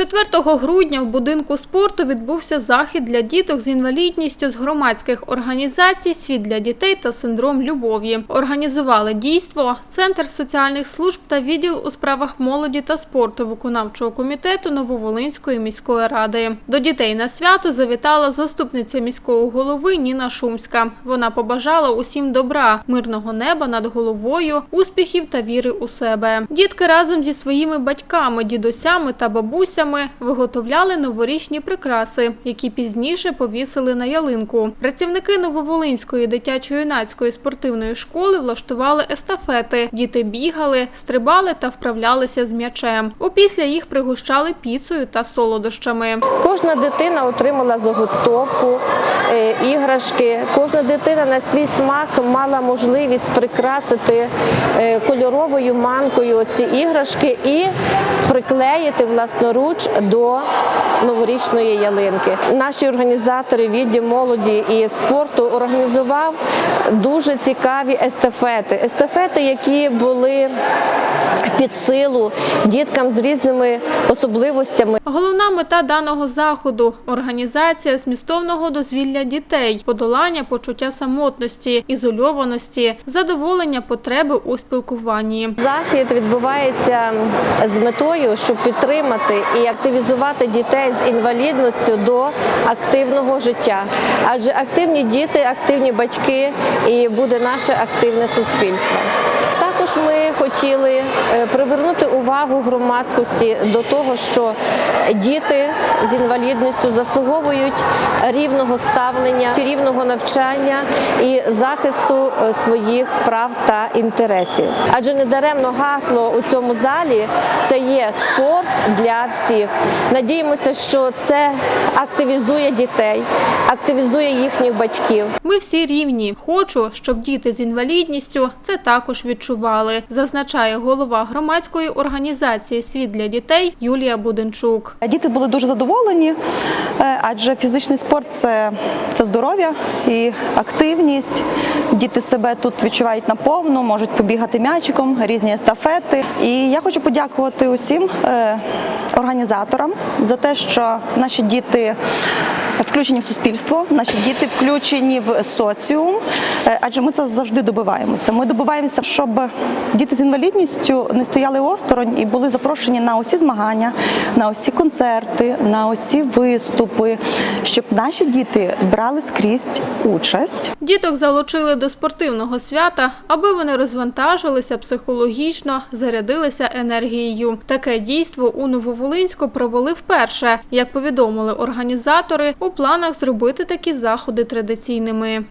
4 грудня в будинку спорту відбувся захід для діток з інвалідністю з громадських організацій Світ для дітей та синдром любові. Організували дійство Центр соціальних служб та відділ у справах молоді та спорту виконавчого комітету Нововолинської міської ради. До дітей на свято завітала заступниця міського голови Ніна Шумська. Вона побажала усім добра, мирного неба над головою, успіхів та віри у себе. Дітки разом зі своїми батьками, дідусями та бабусями виготовляли новорічні прикраси, які пізніше повісили на ялинку. Працівники Нововолинської дитячо-юнацької спортивної школи влаштували естафети. Діти бігали, стрибали та вправлялися з м'ячем. Опісля їх пригощали піцею та солодощами. Кожна дитина отримала заготовку, е, іграшки. Кожна дитина на свій смак мала можливість прикрасити е, кольоровою манкою ці іграшки і приклеїти власноруч до новорічної ялинки. Наші організатори відділ молоді і спорту організував дуже цікаві естафети. Естафети, які були під силу діткам з різними особливостями. Головна мета даного заходу організація змістовного дозвілля дітей, подолання почуття самотності, ізольованості, задоволення потреби у спілкуванні. Захід відбувається з метою, щоб підтримати і активізувати дітей з інвалідністю до активного життя. Адже активні діти, активні батьки і буде наше активне суспільство. Також ми хотіли е, привернути увагу громадськості до того, що діти з інвалідністю заслуговують рівного ставлення, рівного навчання і захисту е, своїх прав та інтересів. Адже недаремно гасло у цьому залі це є спорт для всіх. Надіємося, що це активізує дітей, активізує їхніх батьків. Ми всі рівні. Хочу, щоб діти з інвалідністю це також відчували, зазначає голова громадської організації Світ для дітей Юлія Буденчук. Діти були дуже задоволені, е, адже фізичний спорт це, це здоров'я і активність. Діти себе тут відчувають наповну, можуть побігати м'ячиком, різні естафети. І я хочу подякувати усім е, організаторам за те, що наші діти. Включені в суспільство, наші діти включені в соціум, е, адже ми це завжди добиваємося. Ми добиваємося, щоб діти з інвалідністю не стояли осторонь і були запрошені на усі змагання, на усі концерти, на усі виступи, щоб наші діти брали скрізь участь. Діток залучили до спортивного свята, аби вони розвантажилися психологічно, зарядилися енергією. Таке дійство у Нововолинську провели вперше. Як повідомили організатори, у планах зробити такі заходи традиційними.